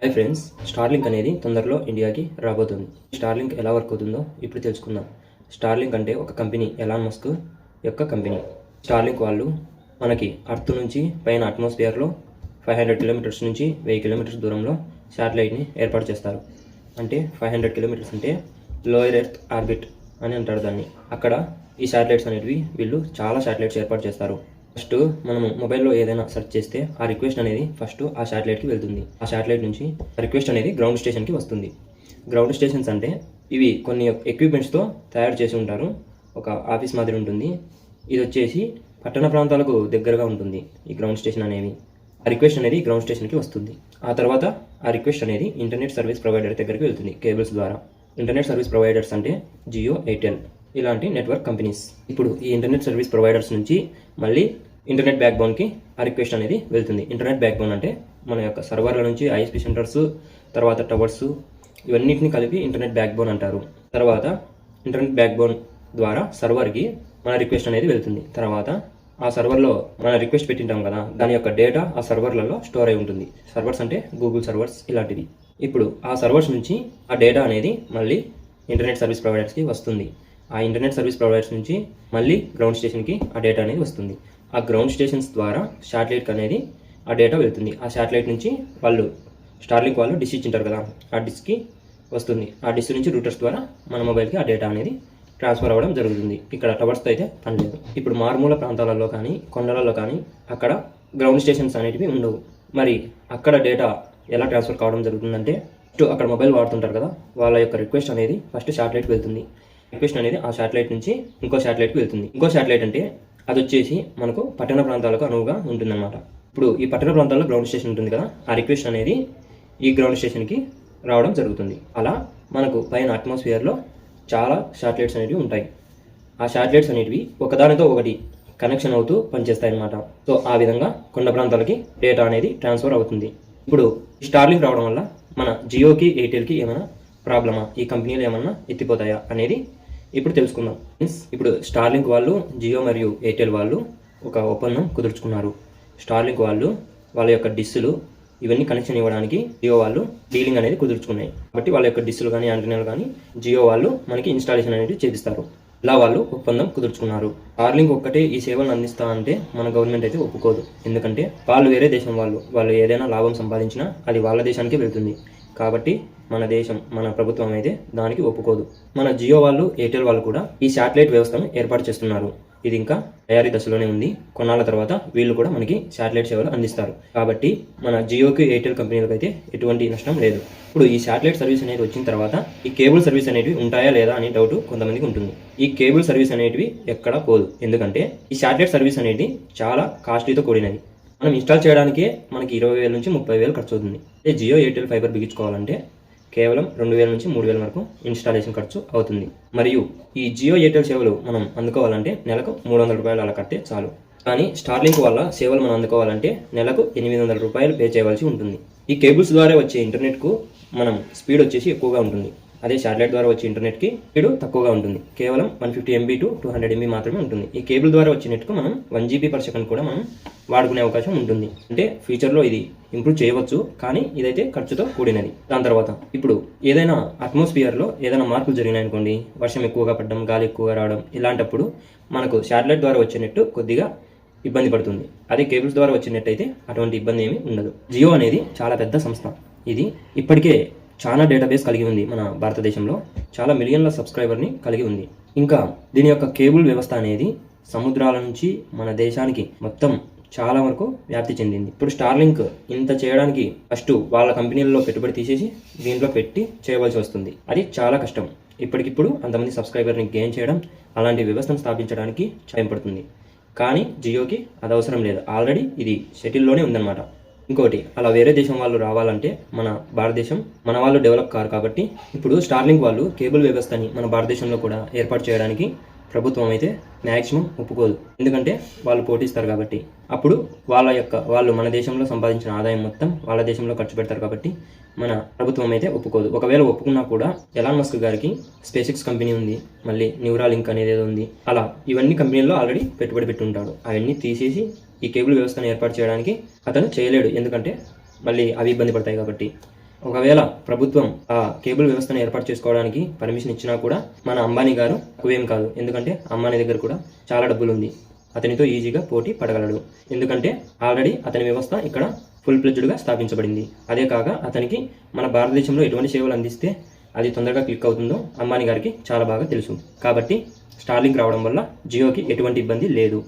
Hi friends Starlink అనేది తొందరలో ఇండియాకి రాబోతుంది. స్టార్లింక్ ఎలా వర్క్ అవుతుందో ఇప్పుడు తెలుసుకుందాం. స్టార్లింక్ అంటే ఒక కంపెనీ ఎలాన్ మస్క్ యొక్క కంపెనీ స్టార్లింక్ వాళ్ళు మనకి అర్త్ నుంచి పైన అట్మాస్ఫియర్లో ఫైవ్ హండ్రెడ్ కిలోమీటర్స్ నుంచి వెయ్యి కిలోమీటర్స్ దూరంలో శాటిలైట్ని ఏర్పాటు చేస్తారు. అంటే ఫైవ్ హండ్రెడ్ కిలోమీటర్స్ అంటే లోయర్ ఎర్త్ ఆర్బిట్ అని అంటారు దాన్ని. అక్కడ ఈ శాటిలైట్స్ అనేటివి వీళ్ళు చాలా శాటిలైట్స్ ఏర్పాటు చేస్తారు. ఫస్ట్ మనము మొబైల్లో ఏదైనా సెర్చ్ చేస్తే ఆ రిక్వెస్ట్ అనేది ఫస్ట్ ఆ శాటిలైట్కి వెళ్తుంది. ఆ శాటిలైట్ నుంచి ఆ రిక్వెస్ట్ అనేది గ్రౌండ్ స్టేషన్కి వస్తుంది. గ్రౌండ్ స్టేషన్స్ అంటే ఇవి కొన్ని ఎక్విప్మెంట్స్తో తయారు చేసి ఉంటారు. ఒక ఆఫీస్ మాదిరి ఉంటుంది. ఇది వచ్చేసి పట్టణ ప్రాంతాలకు దగ్గరగా ఉంటుంది ఈ గ్రౌండ్ స్టేషన్ అనేవి. ఆ రిక్వెస్ట్ అనేది గ్రౌండ్ స్టేషన్కి వస్తుంది. ఆ తర్వాత ఆ రిక్వెస్ట్ అనేది ఇంటర్నెట్ సర్వీస్ ప్రొవైడర్ దగ్గరికి వెళ్తుంది కేబుల్స్ ద్వారా. ఇంటర్నెట్ సర్వీస్ ప్రొవైడర్స్ అంటే జియో ఎయిర్టెల్ ఇలాంటి నెట్వర్క్ కంపెనీస్ ఇప్పుడు ఈ ఇంటర్నెట్ సర్వీస్ ప్రొవైడర్స్ నుంచి మళ్ళీ ఇంటర్నెట్ బ్యాక్బోన్కి ఆ రిక్వెస్ట్ అనేది వెళ్తుంది. ఇంటర్నెట్ బ్యాక్బోన్ అంటే మన యొక్క సర్వర్ల నుంచి ఐఎస్పీ సెంటర్స్ తర్వాత టవర్స్ ఇవన్నిటిని కలిపి ఇంటర్నెట్ బ్యాక్బోన్ అంటారు. తర్వాత ఇంటర్నెట్ బ్యాక్బోన్ ద్వారా సర్వర్కి మన రిక్వెస్ట్ అనేది వెళ్తుంది. తర్వాత ఆ సర్వర్లో మన రిక్వెస్ట్ పెట్టింటాం కదా దాని యొక్క డేటా ఆ సర్వర్లలో స్టోర్ అయి ఉంటుంది. సర్వర్స్ అంటే గూగుల్ సర్వర్స్ ఇలాంటివి. ఇప్పుడు ఆ సర్వర్స్ నుంచి ఆ డేటా అనేది మళ్ళీ ఇంటర్నెట్ సర్వీస్ ప్రొవైడర్స్కి వస్తుంది. ఆ ఇంటర్నెట్ సర్వీస్ ప్రొవైడర్స్ నుంచి మళ్ళీ గ్రౌండ్ స్టేషన్కి ఆ డేటా అనేది వస్తుంది. ఆ గ్రౌండ్ స్టేషన్స్ ద్వారా శాటిలైట్ అనేది ఆ డేటా వెళ్తుంది. ఆ శాటిలైట్ నుంచి వాళ్ళు స్టార్లింక్ వాళ్ళు డిష్ ఇచ్చింటారు కదా ఆ డిష్కి వస్తుంది. ఆ డిష్ నుంచి రూటర్స్ ద్వారా మన మొబైల్కి ఆ డేటా అనేది ట్రాన్స్ఫర్ అవ్వడం జరుగుతుంది. ఇక్కడ టవర్స్తో అయితే పని లేదు. ఇప్పుడు మారుమూల ప్రాంతాలలో కానీ కొండలలో కానీ అక్కడ గ్రౌండ్ స్టేషన్స్ అనేటివి ఉండవు. మరి అక్కడ డేటా ఎలా ట్రాన్స్ఫర్ కావడం జరుగుతుందంటే ఫస్ట్ అక్కడ మొబైల్ వాడుతుంటారు కదా వాళ్ళ యొక్క రిక్వెస్ట్ అనేది ఫస్ట్ శాటిలైట్కి వెళ్తుంది. రిక్వెస్ట్ అనేది ఆ శాటిలైట్ నుంచి ఇంకో శాటిలైట్కి వెళ్తుంది. ఇంకో శాటిలైట్ అంటే అది వచ్చేసి మనకు పట్టణ ప్రాంతాలకు అనువుగా ఉంటుందన్నమాట. ఇప్పుడు ఈ పట్టణ ప్రాంతాల్లో గ్రౌండ్ స్టేషన్ ఉంటుంది కదా ఆ రిక్వెస్ట్ అనేది ఈ గ్రౌండ్ స్టేషన్కి రావడం జరుగుతుంది. అలా మనకు పైన అట్మాస్ఫియర్లో చాలా శాటిలైట్స్ అనేవి ఉంటాయి. ఆ శాటిలైట్స్ అనేటివి ఒకదానితో ఒకటి కనెక్షన్ అవుతూ పనిచేస్తాయి అన్నమాట సో ఆ విధంగా కొండ ప్రాంతాలకి డేటా అనేది ట్రాన్స్ఫర్ అవుతుంది. ఇప్పుడు స్టార్లింక్ రావడం వల్ల మన జియోకి ఎయిర్టెల్కి ఏమైనా ప్రాబ్లమా? ఈ కంపెనీలు ఏమన్నా ఎత్తిపోతాయా? అనేది ఇప్పుడు తెలుసుకుందాం. మీన్స్ ఇప్పుడు స్టార్లింక్ వాళ్ళు జియో మరియు ఎయిర్టెల్ వాళ్ళు ఒక ఒప్పందం కుదుర్చుకున్నారు. స్టార్లింక్ వాళ్ళు వాళ్ళ యొక్క డిస్సులు ఇవన్నీ కనెక్షన్ ఇవ్వడానికి జియో వాళ్ళు డీలింగ్ అనేది కుదుర్చుకున్నాయి. కాబట్టి వాళ్ళ యొక్క డిస్సులు కానీ యాంటెనాలు కానీ జియో వాళ్ళు మనకి ఇన్స్టాలేషన్ అనేది చేపిస్తారు. ఇలా వాళ్ళు ఒప్పందం కుదుర్చుకున్నారు. స్టార్లింక్ ఒక్కటే ఈ సేవలను అందిస్తా అంటే మన గవర్నమెంట్ అయితే ఒప్పుకోదు. ఎందుకంటే వాళ్ళు వేరే దేశం వాళ్ళు. వాళ్ళు ఏదైనా లాభం సంపాదించినా అది వాళ్ళ దేశానికే వెళ్తుంది. కాబట్టి మన దేశం మన ప్రభుత్వం అయితే దానికి ఒప్పుకోదు. మన జియో వాళ్ళు ఎయిర్టెల్ వాళ్ళు కూడా ఈ శాటిలైట్ వ్యవస్థను ఏర్పాటు చేస్తున్నారు. ఇది ఇంకా తయారీ దశలోనే ఉంది. కొన్నాళ్ళ తర్వాత వీళ్ళు కూడా మనకి శాటిలైట్ సేవలు అందిస్తారు. కాబట్టి మన జియోకి ఎయిర్టెల్ కంపెనీలకు అయితే ఎటువంటి నష్టం లేదు. ఇప్పుడు ఈ శాటిలైట్ సర్వీస్ అనేది వచ్చిన తర్వాత ఈ కేబుల్ సర్వీస్ అనేటివి ఉంటాయా లేదా అనే డౌట్ కొంతమందికి ఉంటుంది. ఈ కేబుల్ సర్వీస్ అనేటివి ఎక్కడా పోదు. ఎందుకంటే ఈ శాటిలైట్ సర్వీస్ అనేది చాలా కాస్ట్లీతో కూడినది. మనం ఇన్స్టాల్ చేయడానికే మనకి ఇరవై వేల నుంచి ముప్పై వేలు ఖర్చు అవుతుంది అదే జియో ఎయిర్టెల్ ఫైబర్ బిగించుకోవాలంటే కేవలం రెండు వేల నుంచి మూడు వేల వరకు ఇన్స్టాలేషన్ ఖర్చు అవుతుంది. మరియు ఈ జియో ఎయిర్టెల్ సేవలు మనం అందుకోవాలంటే నెలకు మూడు వందల రూపాయలు అలా కడితే చాలు. కానీ స్టార్లింక్ వల్ల సేవలు మనం అందుకోవాలంటే నెలకు ఎనిమిది వందల రూపాయలు పే చేయవలసి ఉంటుంది. ఈ కేబుల్స్ ద్వారా వచ్చే ఇంటర్నెట్కు మనం స్పీడ్ వచ్చేసి ఎక్కువగా ఉంటుంది. అదే శాటిలైట్ ద్వారా వచ్చే ఇంటర్నెట్కి స్పీడ్ తక్కువగా ఉంటుంది. కేవలం one fifty MB to two hundred MB మాత్రమే ఉంటుంది. ఈ కేబుల్ ద్వారా వచ్చే నెట్కు మనం వన్ జీబీ పర్ సెకండ్ కూడా మనం వాడుకునే అవకాశం ఉంటుంది. అంటే ఫ్యూచర్లో ఇది ఇంప్రూవ్ చేయవచ్చు కానీ ఇదైతే ఖర్చుతో కూడినది. దాని తర్వాత ఇప్పుడు ఏదైనా అట్మాస్ఫియర్లో ఏదైనా మార్పులు జరిగినాయనుకోండి వర్షం ఎక్కువగా పడడం గాలి ఎక్కువగా రావడం ఇలాంటప్పుడు మనకు శాటిలైట్ ద్వారా వచ్చే నెట్ కొద్దిగా ఇబ్బంది పడుతుంది. అదే కేబుల్స్ ద్వారా వచ్చే నెట్ అయితే అటువంటి ఇబ్బంది ఏమీ ఉండదు. జియో అనేది చాలా పెద్ద సంస్థ. ఇది ఇప్పటికే చాలా డేటాబేస్ కలిగి ఉంది మన భారతదేశంలో. చాలా మిలియన్ల సబ్స్క్రైబర్ని కలిగి ఉంది. ఇంకా దీని యొక్క కేబుల్ వ్యవస్థ అనేది సముద్రాల నుంచి మన దేశానికి మొత్తం చాలా వరకు వ్యాప్తి చెందింది. ఇప్పుడు స్టార్లింక్ ఇంత చేయడానికి ఫస్ట్ వాళ్ళ కంపెనీలలో పెట్టుబడి తీసేసి దీంట్లో పెట్టి చేయవలసి వస్తుంది. అది చాలా కష్టం. ఇప్పటికిప్పుడు అంతమంది సబ్స్క్రైబర్ని గెయిన్ చేయడం అలాంటి వ్యవస్థను స్థాపించడానికి టైం పడుతుంది. కానీ జియోకి అది అవసరం లేదు. ఆల్రెడీ ఇది షటిల్లోనే ఉందన్నమాట. ఇంకోటి అలా వేరే దేశం వాళ్ళు రావాలంటే మన భారతదేశం మన వాళ్ళు డెవలప్ కారు కాబట్టి ఇప్పుడు స్టార్లింక్ వాళ్ళు కేబుల్ వ్యవస్థని మన భారతదేశంలో కూడా ఏర్పాటు చేయడానికి ప్రభుత్వం అయితే మ్యాక్సిమం ఒప్పుకోదు. ఎందుకంటే వాళ్ళు పోటీస్తారు కాబట్టి. అప్పుడు వాళ్ళ యొక్క వాళ్ళు మన దేశంలో సంపాదించిన ఆదాయం మొత్తం వాళ్ళ దేశంలో ఖర్చు పెడతారు కాబట్టి మన ప్రభుత్వం అయితే ఒప్పుకోదు. ఒకవేళ ఒప్పుకున్నా కూడా ఎలాన్ మస్క్ గారికి స్పేసిక్స్ కంపెనీ ఉంది మళ్ళీ న్యూరాలింక్ అనేది ఏదో ఉంది అలా ఇవన్నీ కంపెనీల్లో ఆల్రెడీ పెట్టుబడి పెట్టి ఉంటాడు అవన్నీ తీసేసి ఈ కేబుల్ వ్యవస్థను ఏర్పాటు చేయడానికి అతను చేయలేడు. ఎందుకంటే మళ్ళీ అవి ఇబ్బంది పడతాయి కాబట్టి. ఒకవేళ ప్రభుత్వం ఆ కేబుల్ వ్యవస్థను ఏర్పాటు చేసుకోవడానికి పర్మిషన్ ఇచ్చినా కూడా మన అంబానీ గారు తక్కువేం కాదు. ఎందుకంటే అంబానీ దగ్గర కూడా చాలా డబ్బులు ఉంది అతనితో ఈజీగా పోటీ పడగలడు. ఎందుకంటే ఆల్రెడీ అతని వ్యవస్థ ఇక్కడ ఫుల్ ప్లెజ్డ్గా స్థాపించబడింది. అదే కాక అతనికి మన భారతదేశంలో ఎటువంటి సేవలు అందిస్తే అది తొందరగా క్లిక్ అవుతుందో అంబానీ గారికి చాలా బాగా తెలుసు. కాబట్టి స్టార్లింక్ రావడం వల్ల జియోకి ఎటువంటి ఇబ్బంది లేదు.